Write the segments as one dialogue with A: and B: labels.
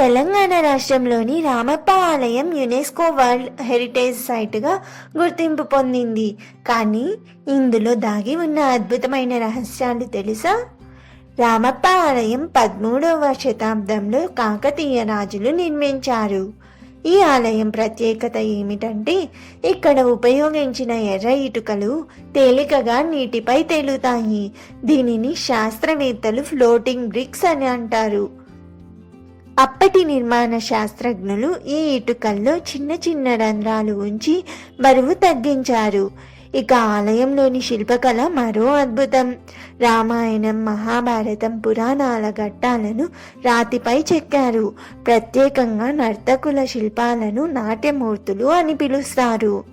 A: తెలంగాణ రాష్ట్రంలోని రామప్ప ఆలయం UNESCO world heritage సైట్గా గుర్తింపు పొందింది. కానీ ఇందులో దాగి ఉన్న అద్భుతమైన రహస్యాలు తెలుసా? రామప్ప ఆలయం పదమూడవ శతాబ్దంలో కాకతీయ రాజులు నిర్మించారు. ఈ ఆలయం ప్రత్యేకత ఏమిటంటే ఇక్కడ ఉపయోగించిన ఎర్ర ఇటుకలు తేలికగా నీటిపై తేలుతాయి. దీనిని శాస్త్రవేత్తలు ఫ్లోటింగ్ బ్రిక్స్ అని అంటారు. అప్పటి నిర్మాణ శాస్త్రజ్ఞులు ఈ ఇటుకల్లో చిన్న చిన్న రంధ్రాలు ఉంచి బరువు తగ్గించారు. ఇక ఆలయంలోని శిల్పకళ మరో అద్భుతం. రామాయణం మహాభారతం పురాణాల ఘట్టాలను రాతిపై చెక్కారు. ప్రత్యేకంగా నర్తకుల శిల్పాలను నాట్యమూర్తులు అని పిలుస్తారు.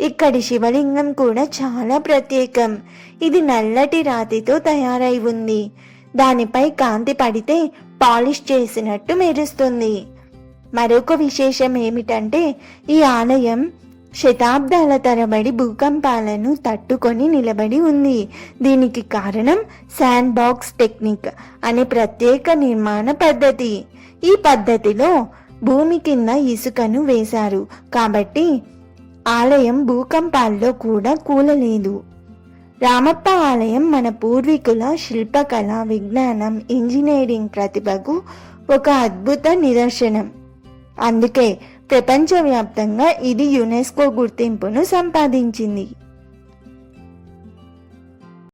A: ఇక్కడి శివలింగం కూడా చాలా ప్రత్యేకం. ఇది నల్లటి రాతితో తయారై ఉంది. దానిపై కాంతి పడితే పాలిష్ చేసినట్టు మెరుస్తుంది. మరొక విశేషం ఏమిటంటే ఈ ఆలయం శతాబ్దాల తరబడి భూకంపాలను తట్టుకొని నిలబడి ఉంది. దీనికి కారణం శాండ్ బాక్స్ టెక్నిక్ అనే ప్రత్యేక నిర్మాణ పద్ధతి. ఈ పద్ధతిలో భూమి కింద ఇసుకను వేశారు. కాబట్టి ఆలయం భూకంపాల్లో కూడా కూలలేదు. రామప్ప ఆలయం మన పూర్వీకుల శిల్పకళ విజ్ఞానం ఇంజనీరింగ్ ప్రతిభకు ఒక అద్భుత నిదర్శనం. అందుకే ప్రపంచవ్యాప్తంగా ఇది యునెస్కో గుర్తింపును సంపాదించింది.